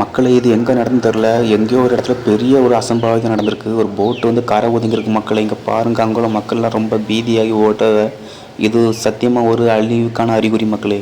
மக்களை இது எங்கே நடந்து தெரில எங்கேயோ ஒரு இடத்துல பெரிய ஒரு அசம்பாவிதம் நடந்திருக்கு. ஒரு போட்டு வந்து கரை ஒதுங்கிருக்கு மக்களை. இங்கே பாருங்கள் அங்குள்ள மக்கள்லாம் ரொம்ப பீதியாகி ஓட்ட இது சத்தியமாக ஒரு அழிவுக்கான அறிகுறி மக்களே.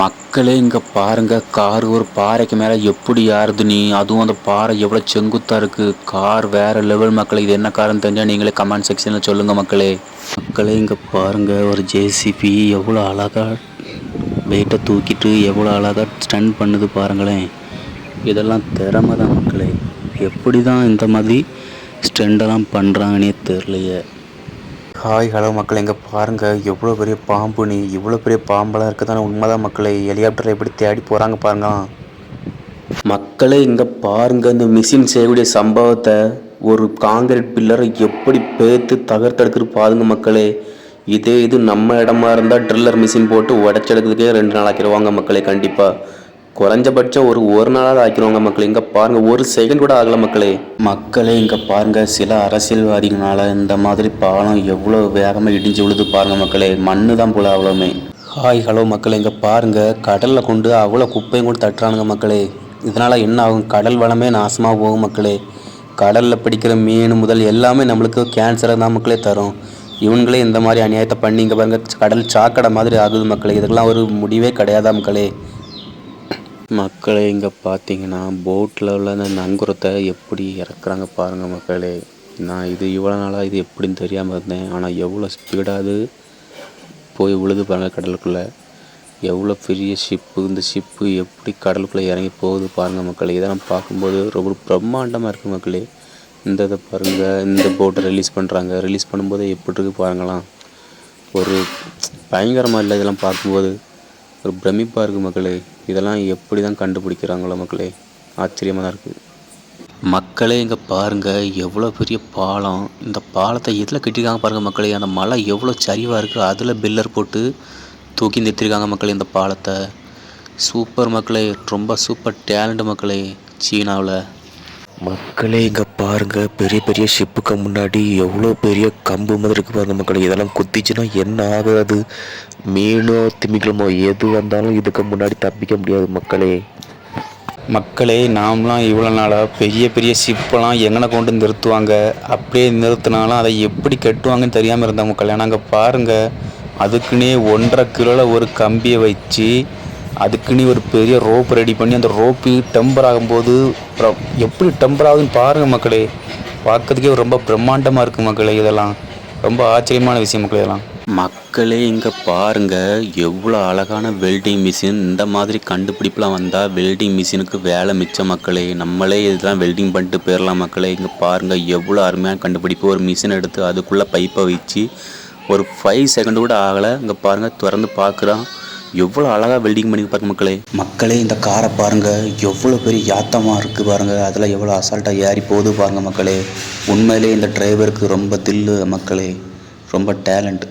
மக்களே இங்கே பாருங்கள் கார் ஒரு பாறைக்கு மேலே எப்படி யாருது நீ? அதுவும் அந்த பாறை எவ்வளோ செங்குத்தாக இருக்குது கார் வேறு லெவல் மக்களே. இது என்ன காருன்னு தெரிஞ்சால் நீங்களே கமெண்ட் செக்ஷனில் சொல்லுங்கள் மக்களே. மக்களே இங்கே பாருங்கள் ஒரு ஜேசிபி எவ்வளோ அழகாக வெயிட்டை தூக்கிட்டு எவ்வளோ அழகாக ஸ்டன் பண்ணுது பாருங்களேன். இதெல்லாம் திறமை தான் மக்களே. எப்படி தான் இந்த மாதிரி ஸ்டெண்டெல்லாம் பண்ணுறாங்கன்னே தெரிலையே ஹாய் ஹலோ மக்களே. இங்கே பாருங்கள் எவ்வளோ பெரிய பாம்பு நீ இவ்வளோ பெரிய பாம்பெல்லாம் இருக்குதானே உண்மைதான் மக்களே. ஹெலிகாப்டரை எப்படி தேடி போகிறாங்க பாருங்க. மக்களே இங்கே பாருங்க இந்த மிஷின் செய்யக்கூடிய சம்பவத்தை ஒரு காங்கிரீட் பில்லரை எப்படி பேத்து தகர்த்தெடுக்குது பாருங்க மக்களே. இதே இது நம்ம இடமா இருந்தால் ட்ரில்லர் மிஷின் போட்டு உடச்செடுக்கிறதுக்கே ரெண்டு நாள் ஆக்கிடுவாங்க மக்களே கண்டிப்பாக குறைஞ்சபட்சம் ஒரு ஒரு நாளாவது ஆக்கிடுவாங்க மக்களே. இங்கே பாருங்க ஒரு செகண்ட் கூட ஆகல மக்களே. மக்களே இங்கே பாருங்க சில அரசியல்வாதிகளால இந்த மாதிரி பாலம் எவ்வளோ வேகமாக இடிஞ்சு விழுது பாருங்க மக்களே. மண்ணு தான் போல அவ்வளோமே ஹாய் ஹலோ மக்களே இங்கே பாருங்க கடலில் கொண்டு அவ்வளோ குப்பையும் கூட தட்டுறானுங்க மக்களே. இதனால் என்ன ஆகும்? கடல் வளமே நாசமாக போகும் மக்களே. கடலில் பிடிக்கிற மீன் முதல் எல்லாமே நம்மளுக்கு கேன்சரை தான் மக்களே தரும். இவங்களே இந்த மாதிரி அநியாயத்தை பண்ணி இங்கே பாருங்க கடல் சாக்கடை மாதிரி ஆகுது மக்களே. இதுக்கெல்லாம் ஒரு முடிவே கிடையாதா மக்களே? மக்களே இங்கே பார்த்தீங்கன்னா போட்டில் உள்ள அந்த நங்குரத்தை எப்படி இறக்குறாங்க பாருங்கள் மக்களே. நான் இது இவ்வளோ நாளாக இது எப்படின்னு தெரியாமல் இருந்தேன். ஆனால் எவ்வளோ ஸ்பீடாக அது போய் விழுது பாருங்கள் கடலுக்குள்ளே. எவ்வளோ பெரிய ஷிப்பு இந்த ஷிப்பு எப்படி கடலுக்குள்ளே இறங்கி போகுது பாருங்கள் மக்களே. இதெல்லாம் பார்க்கும்போது ரொம்ப பிரம்மாண்டமாக இருக்குது மக்களே. இந்த இதை பாருங்கள் இந்த போட்டை ரிலீஸ் பண்ணுறாங்க ரிலீஸ் பண்ணும்போது எப்படி இருக்குது பாருங்களாம் ஒரு பயங்கரமாக இல்லை இதெல்லாம் பார்க்கும்போது. ஒரு பிரமிப்பாக இருக்குது மக்களே. இதெல்லாம் எப்படி தான் கண்டுபிடிக்கிறாங்களோ மக்களே. ஆச்சரியமாக தான் இருக்குது மக்களே இங்கே பாருங்கள் எவ்வளோ பெரிய பாலம். இந்த பாலத்தை எதில் கட்டியிருக்காங்க பாருங்கள் மக்களே. அந்த மலை எவ்வளோ சரிவாக இருக்குது அதில் பில்லர் போட்டு தூக்கி நிறுத்திருக்காங்க மக்களே இந்த பாலத்தை. சூப்பர் மக்களே. ரொம்ப சூப்பர் டேலண்ட் மக்களே. சீனாவில். மக்களே இங்கே பாருங்க. பெரிய பெரிய ஷிப்புக்கு முன்னாடி எவ்வளோ பெரிய கம்பு மாதிரி இருக்கு பாருங்க மக்களே. இதெல்லாம் குத்திச்சுன்னா என்ன ஆகாது மீனோ திமிக்கலமோ எது வந்தாலும் இதுக்கு முன்னாடி தப்பிக்க முடியாது மக்களே. மக்களே நாம்லாம் இவ்வளோ நாளாக பெரிய பெரிய ஷிப்பெல்லாம் எங்கனை கொண்டு நிறுத்துவாங்க? அப்படியே நிறுத்தினாலும் அதை எப்படி கட்டுவாங்கன்னு தெரியாமல் இருந்த மக்களே. நாங்கள் அங்கே பாருங்கள் அதுக்குன்னே ஒன்றரை கிலோவில் ஒரு கம்பியை வச்சு அதுக்குன்னு ஒரு பெரிய ரோப் ரெடி பண்ணி அந்த ரோப்பு டெம்பர் ஆகும்போது அப்புறம் எப்படி டெம்பர் ஆகுதுன்னு பாருங்கள் மக்களே. பார்க்கறதுக்கே ரொம்ப பிரம்மாண்டமாக இருக்குது மக்களே இதெல்லாம். ரொம்ப ஆச்சரியமான விஷயம் மக்களே இதெல்லாம். மக்களே இங்கே பாருங்கள் எவ்வளோ அழகான வெல்டிங் மிஷின் இந்த மாதிரி கண்டுபிடிப்புலாம் வந்தால் வெல்டிங் மிஷினுக்கு வேலை மிச்ச மக்களே. நம்மளே இதெல்லாம் வெல்டிங் பண்ணிட்டு போயிடலாம் மக்களே. இங்கே பாருங்கள் எவ்வளோ அருமையான கண்டுபிடிப்பு. ஒரு மிஷின் எடுத்து அதுக்குள்ளே பைப்பை வச்சு ஒரு ஃபைவ் செகண்ட் கூட ஆகலை. இங்கே பாருங்கள் திறந்து பார்க்குறான். எவ்வளோ அழகாக வெல்டிங் பண்ணி பாருங்க மக்களே. மக்களே இந்த காரை பாருங்க. எவ்வளோ பெரிய யாத்தமாக இருக்குது பாருங்க. அதில் எவ்வளோ அசால்ட்டாக ஏறி போகுது பாருங்க மக்களே. உண்மையிலே இந்த டிரைவருக்கு ரொம்ப தில்லு மக்களே. ரொம்ப டேலண்ட்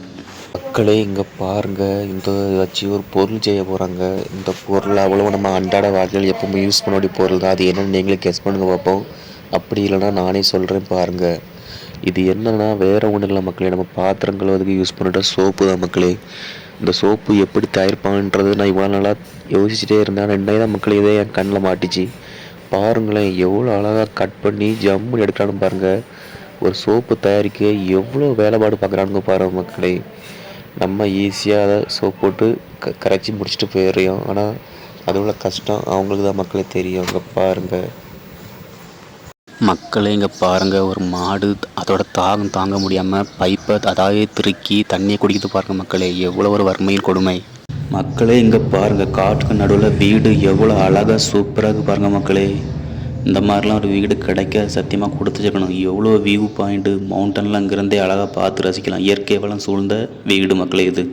மக்களே இங்கே பாருங்க. இந்த வச்சு ஒரு பொருள் செய்ய போகிறாங்க இந்த பொருள் அவ்வளோ நம்ம அன்றாட வாழ்க்கையில் எப்பவுமே யூஸ் பண்ண வேண்டிய பொருள் தான். அது என்னன்னு நீங்களே கெஸ் பண்ணுங்க பார்ப்போம் அப்படி இல்லைன்னா நானே சொல்கிறேன் பாருங்க. இது என்னன்னா வேற ஒன்றும் இல்லை மக்களே. நம்ம பாத்திரம் கழுவுறதுக்கு யூஸ் பண்ணிட்ட சோப்பு தான் மக்களே. இந்த சோப்பு எப்படி தயாரிப்பாங்கன்றது நான் இவ்வளோ நாளாக யோசிச்சுட்டே இருந்தேன். ரெண்டாயிரம் தான் மக்களே இதே என் கண்ணில் மாட்டிச்சு. பாருங்களேன் எவ்வளோ அழகாக கட் பண்ணி ஜம்முன்னு எடுக்கிறான்னு பாருங்கள் ஒரு சோப்பு தயாரிக்க எவ்வளோ வேலைப்பாடு பார்க்குறானுங்க பாருங்கள் மக்களே. நம்ம ஈஸியாக அதை சோப் போட்டு க கரைச்சி முடிச்சுட்டு போயிடுறோம். ஆனால் அது உள்ள கஷ்டம்? அவங்களுக்கு தான் மக்களே தெரியும். அங்கே பாருங்கள் மக்களே இங்கே பாருங்கள் ஒரு மாடு அதோட தாகம் தாங்க முடியாமல் பைப்பை அதாவே திருக்கி தண்ணியை குடிக்கிது பாருங்க மக்களே. எவ்வளோ ஒரு வறுமையின் கொடுமை. மக்களே இங்கே பாருங்கள் காட்டுக்கு நடுவில் வீடு எவ்வளோ அழகாக சூப்பராக இருக்குது பாருங்கள் மக்களே. இந்த மாதிரிலாம் ஒரு வீடு கிடைக்க சத்தியமாக கொடுத்து வச்சுக்கணும். எவ்வளோ வியூ பாயிண்ட்டு மவுண்டன்லாம் இங்கேருந்தே அழகாக பார்த்து ரசிக்கலாம். இயற்கை வளம் சூழ்ந்த வீடு மக்களே இது.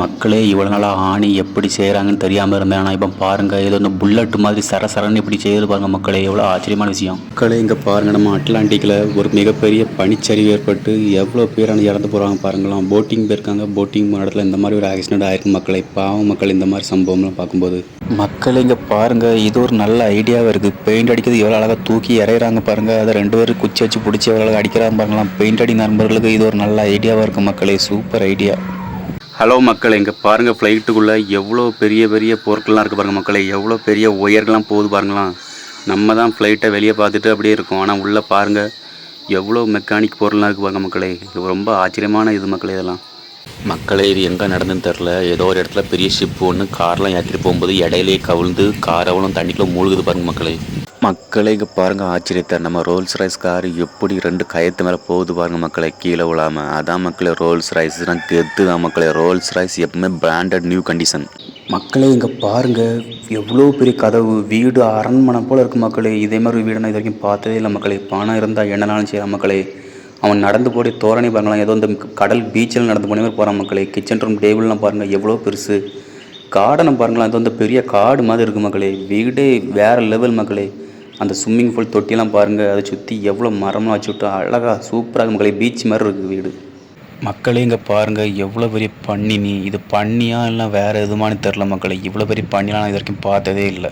மக்களே இவ்வளோ நாளாக ஆணி எப்படி செய்கிறாங்கன்னு தெரியாமல் இருந்தேன். ஆனால் இப்போ பாருங்கள் ஏதோ இந்த புல்லட் மாதிரி சர சரன்னு இப்படி செய்து பாருங்கள் மக்களே எவ்வளோ ஆச்சரியமான விஷயம். மக்களே இங்கே பாருங்கள் நம்ம அட்லாண்டிக்கில் ஒரு மிகப்பெரிய பனிச்சரிவு ஏற்பட்டு எவ்வளோ பேர் ஆனால் இறந்து போகிறாங்க பாருங்களாம் போட்டிங் போயிருக்காங்க போட்டிங் போன இடத்துல இந்த மாதிரி ஒரு ஆக்சிடென்ட் ஆயிருக்கு மக்களை. பாவம் மக்கள் இந்த மாதிரி சம்பவம்லாம் பார்க்கும்போது. மக்கள் இங்கே பாருங்கள் இது ஒரு நல்ல ஐடியாவாக இருக்குது பெயிண்ட் அடிக்கிறது எவ்வளோ அழகாக தூக்கி இறையிறாங்க பாருங்கள் அதை ரெண்டு பேரும் குச்சி வச்சு பிடிச்சி எவ்வளோ அழகாக அடிக்கிறாங்க பாருங்களாம் பெயிண்ட் அடி நண்பர்களுக்கு இது ஒரு நல்ல ஐடியாவாக இருக்குது மக்களே. சூப்பர் ஐடியா ஹலோ மக்கள் இங்கே பாருங்கள் ஃப்ளைட்டுக்குள்ளே எவ்வளோ பெரிய பெரிய பொருட்கள்லாம் இருக்குது பாருங்கள் மக்களே. எவ்வளோ பெரிய ஒயர்கள்லாம் போகுது பாருங்களாம் நம்ம தான் ஃப்ளைட்டை வெளியே பார்த்துட்டு அப்படியே இருக்கோம். ஆனால் உள்ளே பாருங்கள் எவ்வளோ மெக்கானிக் பொருள்லாம் இருக்குது பாருங்கள் மக்களே. இது ரொம்ப ஆச்சரியமான இது மக்களே இதெல்லாம். மக்களே இது எங்கே நடந்துன்னு தெரில ஏதோ ஒரு இடத்துல பெரிய ஷிப் ஒன்று கார்லாம் ஏற்றிட்டு போகும்போது இடையிலேயே கவிழ்ந்து கார் அவ்வளோ தண்ணிக்குள்ளே மூழ்குது பாருங்கள் மக்களே. மக்களை இங்கே பாருங்கள் ஆச்சரியத்தை. நம்ம ரோல்ஸ் ரைஸ் கார் எப்படி ரெண்டு கயத்து மேலே போகுது பாருங்கள் மக்களை கீழே விழாமல் அதான் மக்களே ரோல்ஸ் ரைஸ்லாம் கெத்து தான் மக்களே. ரோல்ஸ் ரைஸ் எப்பவுமே பிராண்டட் நியூ கண்டிஷன் மக்களே இங்கே பாருங்கள் எவ்வளோ பெரிய கதவு. வீடு அரண்மனை போல் இருக்கு மக்களே. இதே மாதிரி வீடு நான் இது வரைக்கும் பார்த்ததே இல்லை மக்களே. பணம் இருந்தால் என்னனாலும் செய்யலாம் மக்களே. அவன் நடந்து போய் தோரணை பாருங்களேன் ஏதோ இந்த கடல் பீச்சில் நடந்து போன மாதிரி போகிறான் மக்களே கிச்சன் ரூம் டேபிள்லாம் பாருங்கள் எவ்வளோ பெருசு. கார்டனை பாருங்களேன் அது வந்து பெரிய காடு மாதிரி இருக்குது மக்களே. வீடே வேறு லெவல் மக்களே. அந்த ஸ்விம்மிங் பூல் தொட்டிலாம் பாருங்கள் அதை சுற்றி எவ்வளோ மரம்லாம் வச்சு விட்டோம் அழகாக சூப்பராக மக்களே பீச் மாதிரி இருக்குது வீடு. மக்களே இங்கே பாருங்கள் எவ்வளோ பெரிய பன்னினி. இது பன்னியா இல்லை வேறு எதுமானு தெரில மக்களை. இவ்வளோ பெரிய பன்னிலாம் நான் இது வரைக்கும் பார்த்ததே இல்லை.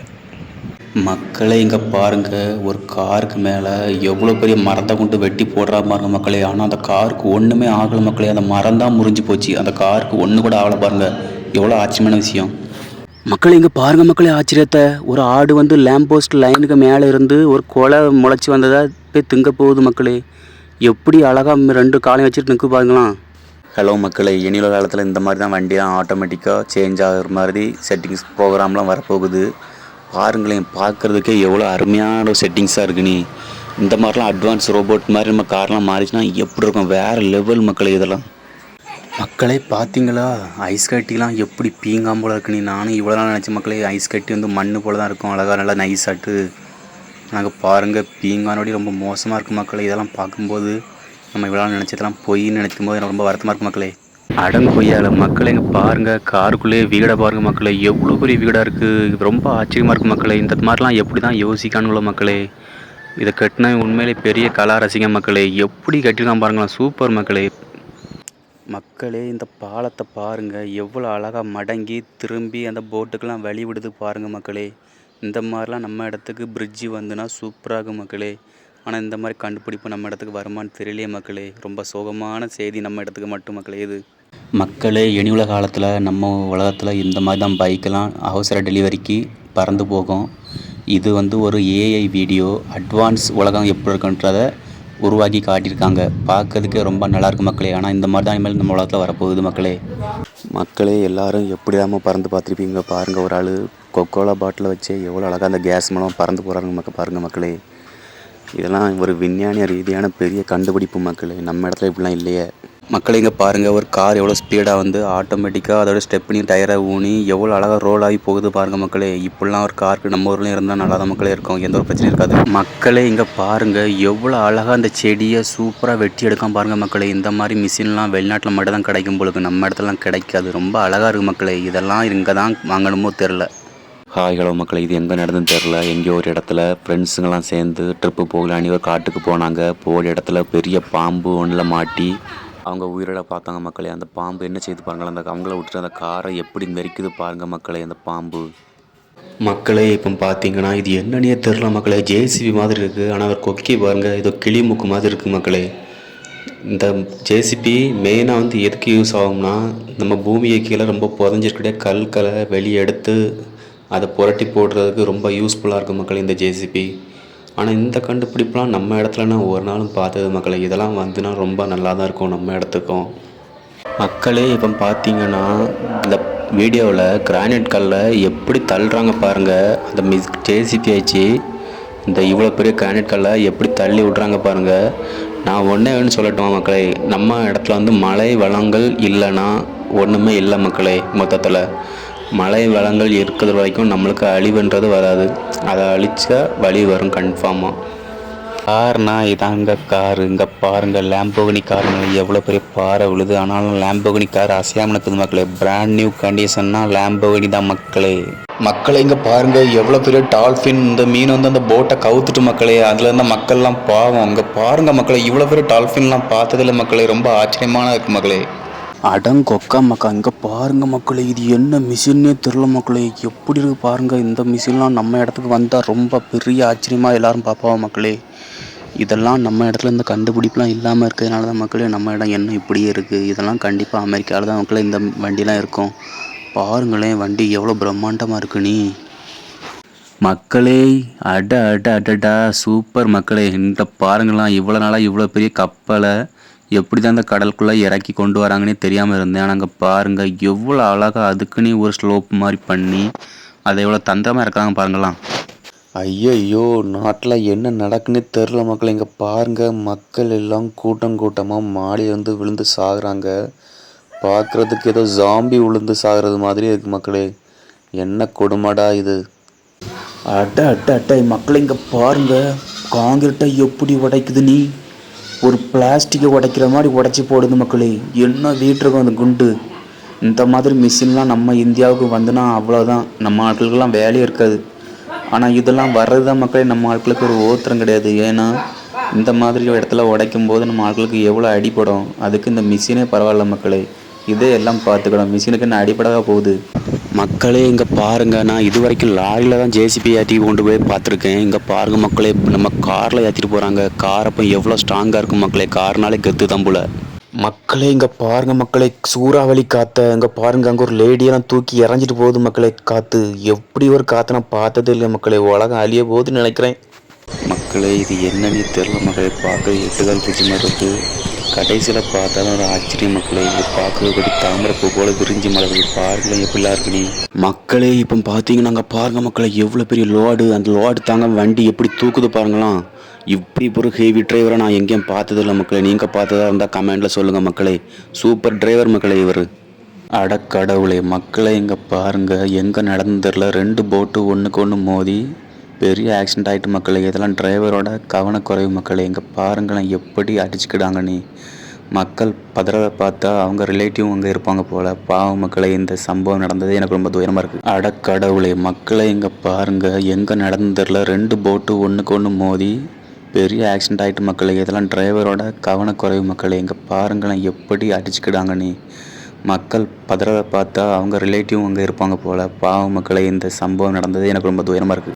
மக்களே இங்கே பாருங்கள் ஒரு காருக்கு மேலே எவ்வளோ பெரிய மரத்தை கொண்டு வெட்டி போடுறா பாருங்க மக்களே. ஆனால் அந்த காருக்கு ஒன்றுமே ஆகலை மக்களே. அந்த மரம் தான் முறிஞ்சு போச்சு. அந்த காருக்கு ஒன்று கூட ஆகலை பாருங்கள் எவ்வளோ ஆச்சரியமான விஷயம். மக்கள் இங்கே பாருங்கள் மக்களே ஆச்சரியத்தை. ஒரு ஆடு வந்து லேம்ப் போஸ்ட் லைனுக்கு மேலே இருந்து ஒரு கொலை முளைச்சி வந்ததாக போய் திங்க போகுது மக்களே. எப்படி அழகாக ரெண்டு காலையும் வச்சுட்டு நிற்க பாருங்களாம் ஹலோ மக்களே இனியுள்ள காலத்தில் இந்த மாதிரி தான் வண்டிலாம் ஆட்டோமேட்டிக்காக சேஞ்ச் ஆகிற மாதிரி செட்டிங்ஸ் ப்ரோக்ராம்லாம் வரப்போகுது. பாருங்களேன் பார்க்குறதுக்கே எவ்வளோ அருமையான செட்டிங்ஸாக இருக்கு நீ. இந்த மாதிரிலாம் அட்வான்ஸ் ரோபோட் மாதிரி நம்ம கார்லாம் மாறிச்சுன்னா எப்படி இருக்கும்? வேறு லெவல் மக்களே இதெல்லாம். மக்களே பார்த்தீங்களா ஐஸ் கட்டிலாம் எப்படி பீங்காம் போல இருக்கு நீ நானும் இவ்வளோ நாள் நினச்ச மக்களே. ஐஸ் கட்டி வந்து மண்ணு போல தான் இருக்கும். அழகாக நல்லா நைஸாட்டு நாங்கள் பாருங்கள் பீங்கானோடி ரொம்ப மோசமாக இருக்கும் மக்களே. இதெல்லாம் பார்க்கும்போது நம்ம இவ்வளோ நாள் நினச்சதெல்லாம் பொய்ன்னு நினைக்கும் போது எனக்கு ரொம்ப வருத்தமாக இருக்கும் மக்களே. அடங்கு கொய்யால மக்களே இங்கே பாருங்கள் காருக்குள்ளேயே வீடை பாருங்கள் மக்களே. எவ்வளோ பெரிய வீடாக இருக்குது ரொம்ப ஆச்சரியமாக இருக்கும் மக்களே. இந்த மாதிரிலாம் எப்படி தான் யோசிக்கானுங்களோ மக்களே. இதை கட்டினா உண்மையிலே பெரிய கலா ரசிகன் மக்களே. எப்படி கட்டிருக்கான் பாருங்களேன். சூப்பர் மக்களே. மக்களே இந்த பாலத்தை பாருங்கள் எவ்வளோ அழகாக மடங்கி திரும்பி அந்த போட்டுக்கெல்லாம் வழி விடுது பாருங்கள் மக்களே. இந்த மாதிரிலாம் நம்ம இடத்துக்கு பிரிட்ஜி வந்துன்னா சூப்பராக இருக்கும் மக்களே. ஆனால் இந்த மாதிரி கண்டுபிடிப்பு நம்ம இடத்துக்கு வருமான்னு தெரியலையே மக்களே. ரொம்ப சோகமான செய்தி நம்ம இடத்துக்கு மட்டும் மக்களே இது. மக்களே இனி உலக காலத்தில் நம்ம உலகத்தில் இந்த மாதிரி தான் பைக்கெல்லாம் அவசர டெலிவரிக்கு பறந்து போகும். இது வந்து ஒரு ஏஐ வீடியோ அட்வான்ஸ் உலகம் எப்படி இருக்குன்றதை உருவாக்கி காட்டியிருக்காங்க. பார்க்கறதுக்கு ரொம்ப நல்லா இருக்கு மக்களே. ஆனால் இந்த மாதிரி தான் இனிமேல் நம்ம உலகத்தில் வரப்போகுது மக்களே. மக்களே எல்லாரும் எப்படியாம பறந்து பார்த்துருப்பீங்க? பாருங்கள் ஒரு ஆள் கொக்கோலா பாட்டில் வச்சு எவ்வளோ அழகாக அந்த கேஸ் மூலம் பறந்து போகிறாங்க மக்கள் பாருங்கள் மக்களே. இதெல்லாம் ஒரு விஞ்ஞான ரீதியான பெரிய கண்டுபிடிப்பு மக்களே. நம்ம இடத்துல இப்படிலாம் இல்லையே. மக்களை இங்கே பாருங்கள் ஒரு கார் எவ்வளோ ஸ்பீடாக வந்து ஆட்டோமேட்டிக்காக அதோட ஸ்டெப்னி டயரை ஊனி எவ்வளோ அழகாக ரோல் ஆகி போகுது பாருங்கள் மக்களே. இப்படிலாம் ஒரு காருக்கு நம்ம ஊர்லேயும் இருந்தால் நல்லா தான் மக்களே இருக்கும். எந்த ஒரு பிரச்சனையும் இருக்காது. மக்களே இங்கே பாருங்கள் எவ்வளோ அழகாக அந்த செடியை சூப்பராக வெட்டி எடுக்காம பாருங்கள் மக்களே. இந்த மாதிரி மிஷின்லாம் வெளிநாட்டில் மட்டும் தான் கிடைக்கும் பொழுது நம்ம இடத்துலலாம் கிடைக்காது. ரொம்ப அழகாக இருக்குது மக்களே. இதெல்லாம் இங்கே தான் வாங்கணுமோ தெரில ஹாய் ஹலோ மக்களை. இது எங்கே நடந்துன்னு தெரில எங்கேயோ ஒரு இடத்துல ஃப்ரெண்ட்ஸுங்கெல்லாம் சேர்ந்து ட்ரிப்பு போகலான்னு ஒரு காட்டுக்கு போனாங்க. போகிற இடத்துல பெரிய பாம்பு ஒன்றில் மாட்டி அவங்க உயிரோட பார்த்தாங்க மக்களே. அந்த பாம்பு என்ன செய்து பாருங்களேன் அந்த அவங்கள விட்டுட்டு அந்த காரை எப்படி மெரிக்குது பாருங்க மக்களே அந்த பாம்பு. மக்களே இப்போ பார்த்தீங்கன்னா இது என்னன்னே தெரில மக்களே. ஜேசிபி மாதிரி இருக்குது. ஆனால் அவர் கொக்கி பாருங்கள். ஏதோ கிளி மூக்கு மாதிரி இருக்குது மக்களே. இந்த ஜேசிபி மெயினாக வந்து எதுக்கு யூஸ் ஆகும்னா நம்ம பூமியை கீழே ரொம்ப புதஞ்சிருக்கிட்டே கல்களை வெளியே எடுத்து அதை புரட்டி போடுறதுக்கு ரொம்ப யூஸ்ஃபுல்லாக இருக்கும் மக்களே இந்த ஜேசிபி. ஆனால் இந்த கண்டுபிடிப்புலாம் நம்ம இடத்துலனா ஒரு நாளும் பார்த்தது மக்களை இதெல்லாம் வந்துன்னா ரொம்ப நல்லா தான் இருக்கும் நம்ம இடத்துக்கும். மக்களே இப்போ பார்த்தீங்கன்னா இந்த வீடியோவில் கிரானைட் கல்லை எப்படி தள்ளுறாங்க பாருங்கள் அந்த மிஸ் ஜேசிபி ஆச்சு இந்த இவ்வளோ பெரிய கிரானைட் கல்லை எப்படி தள்ளி விட்றாங்க பாருங்கள் நான் ஒன்றே வேணும் சொல்லட்டுமா மக்களே? நம்ம இடத்துல வந்து மழை வளங்கள் இல்லைன்னா ஒன்றுமே இல்லை மக்களே மொத்தத்தில். மழை வளங்கள் இருக்கிறது வரைக்கும் நம்மளுக்கு அழிவுன்றது வராது. அதை அழிச்சா வழி வரும் கன்ஃபார்மாக கார்னா இதாங்க கார். இங்கே பாருங்க லேம்போகனி காருங்க எவ்வளோ பெரிய பாறை விழுது. ஆனாலும் லேம்போகனி கார் அசையாமல் இருக்குது மக்களே. பிராண்ட் நியூ கண்டிஷன்னா லேம்போகனி தான் மக்களே. மக்களே இங்கே பாருங்க எவ்வளோ பெரிய டால்ஃபின் இந்த மீன் வந்து அந்த போட்டை கவுத்துட்டு மக்களே. அதில் இருந்த மக்கள்லாம் பாவம். இங்கே பாருங்க மக்களே இவ்வளோ பெரிய டால்ஃபின்லாம் பார்த்ததில்ல மக்களே. ரொம்ப ஆச்சரியமான இருக்கு மக்களே. அடங்கொக்கா மக்கா இங்கே பாருங்க மக்களே இது என்ன மிஷின்னே தெரில மக்களே. எப்படி இருக்கு பாருங்க இந்த மிஷின்லாம் நம்ம இடத்துக்கு வந்தால் ரொம்ப பெரிய ஆச்சரியமாக எல்லாரும் பார்ப்பாவா மக்களே. இதெல்லாம் நம்ம இடத்துல இந்த கண்டுபிடிப்புலாம் இல்லாமல் இருக்கிறதுனால தான் மக்களே நம்ம இடம் என்ன இப்படியே இருக்குது இதெல்லாம் கண்டிப்பாக அமெரிக்காவில் தான் மக்களே இந்த வண்டிலாம் இருக்கும். பாருங்களேன் வண்டி எவ்வளோ பிரம்மாண்டமாக இருக்கு நீ. மக்களே அட அட அடடா சூப்பர் மக்களே. இந்த பாருங்களாம் இவ்வளோ நாளாக இவ்வளோ பெரிய கப்பலை எப்படி தான் இந்த கடலுக்குள்ளே இறக்கி கொண்டு வராங்கன்னே தெரியாமல் இருந்தேன். ஆனால் அங்கே பாருங்கள் எவ்வளோ அழகாக அதுக்குன்னே ஒரு ஸ்லோப் மாதிரி பண்ணி அதை எவ்வளோ தந்திரமாக இறக்குறாங்க பாருங்களாம் ஐயையோ நாட்டில் என்ன நடக்குன்னே தெரில மக்கள். இங்கே பாருங்க மக்கள் எல்லாம் கூட்டம் கூட்டமாக மாடியிலேருந்து விழுந்து சாகுறாங்க. பார்க்குறதுக்கு ஏதோ ஜாம்பி விழுந்து சாகுறது மாதிரி இருக்கு மக்களே. என்ன கொடுமைடா இது. அட்ட அட்ட அட்ட மக்கள் இங்கே பாருங்க காங்கிரீட்டை எப்படி உடைக்குது நீ? ஒரு பிளாஸ்டிக்கை உடைக்கிற மாதிரி உடைச்சி போடுது மக்களே. என்ன வீட்டிருக்கும் அந்த குண்டு? இந்த மாதிரி மிஷின்லாம் நம்ம இந்தியாவுக்கு வந்துனா அவ்வளோதான் நம்ம ஆட்களுக்கெல்லாம் வேலையே இருக்காது. ஆனால் இதெல்லாம் வர்றது தான் மக்களே. நம்ம ஆட்களுக்கு ஒரு ஓத்திரம் கிடையாது. ஏன்னா இந்த மாதிரி இடத்துல உடைக்கும் போது நம்ம ஆட்களுக்கு எவ்வளோ அடிபடும். அதுக்கு இந்த மிஷினே பரவாயில்ல மக்களே. இதே எல்லாம் பார்த்துக்கணும். மிஷினுக்கு என்ன அடிபடவா போகுது? மக்களே இங்கே பாருங்க. நான் இது வரைக்கும் லாரியில் தான் ஜேசிபி ஏற்றி கொண்டு போய் பார்த்துருக்கேன். இங்கே பாருங்க மக்களே நம்ம காரில் ஏற்றிட்டு போகிறாங்க கார் அப்போ எவ்வளோ ஸ்ட்ராங்காக இருக்கும் மக்களே. கார்னாலே கெத்து தான் போல. மக்களே இங்கே பாருங்க மக்களே. சூறாவளி காத்த இங்கே பாருங்க அங்கே ஒரு லேடியெல்லாம் தூக்கி இறஞ்சிட்டு போகுது மக்களே. காற்று எப்படி ஒரு காற்றை நான் பார்த்ததே இல்லை மக்களே. உலகம் அழிய போகுதுன்னு நினைக்கிறேன். மக்களே இது என்னன்னு தெரில மக்களே. பார்க்க எட்டுகால் பூச்சி மாதிரி இருக்கு. கடைசியில் பார்த்தா ஒரு ஆச்சரியம் மக்களே இது பார்க்கறதுக்கு தாமரைப்பூ போல விரிஞ்சி மலர்கள் பாருங்களேன் எப்படிலாம் இருக்கு நீ. மக்களே இப்போ பார்த்தீங்கன்னா அங்கே பாருங்க மக்களை எவ்வளோ பெரிய லோடு அந்த லோடு தாங்க வண்டி எப்படி தூக்குது பாருங்களாம். இப்படி ஒரு ஹெவி டிரைவரை நான் எங்கேயும் பார்த்ததில்ல மக்களே. நீங்கள் பார்த்ததா இருந்தால் கமெண்டில் சொல்லுங்கள் மக்களே. சூப்பர் டிரைவர் மக்களே இவர். அடக்கடவுளே மக்களை இங்கே பாருங்கள் எங்கே நடந்து தெரில ரெண்டு போட்டு ஒன்றுக்கு ஒன்று மோதி பெரிய ஆக்சிடென்ட் ஆகிட்டு மக்களை இதெல்லாம் டிரைவரோட கவனக்குறைவு மக்களை. எங்கள் பாருங்களேன் எப்படி அடிச்சுக்கிடாங்க நீ. மக்கள் பதறதை பார்த்தா அவங்க ரிலேட்டிவ் அங்கே இருப்பாங்க போல. பாவம் மக்களை இந்த சம்பவம் நடந்தது எனக்கு ரொம்ப துயரமாக இருக்குது அடக்கடவுளே மக்களை இங்கே பாருங்கள் எங்கே நடந்து தெரில ரெண்டு போட்டு ஒன்றுக்கு ஒன்று மோதி பெரிய ஆக்சிடென்ட் ஆகிட்டு மக்களை இதெல்லாம் டிரைவரோட கவனக்குறைவு மக்களே. எங்கே பாருங்களேன் எப்படி அடிச்சுக்கிடாங்க நீ. மக்கள் பதறதை பார்த்தா அவங்க ரிலேட்டிவ் அங்கே இருப்பாங்க போல. பாவம் மக்களை இந்த சம்பவம் நடந்தது எனக்கு ரொம்ப துயரமாக இருக்குது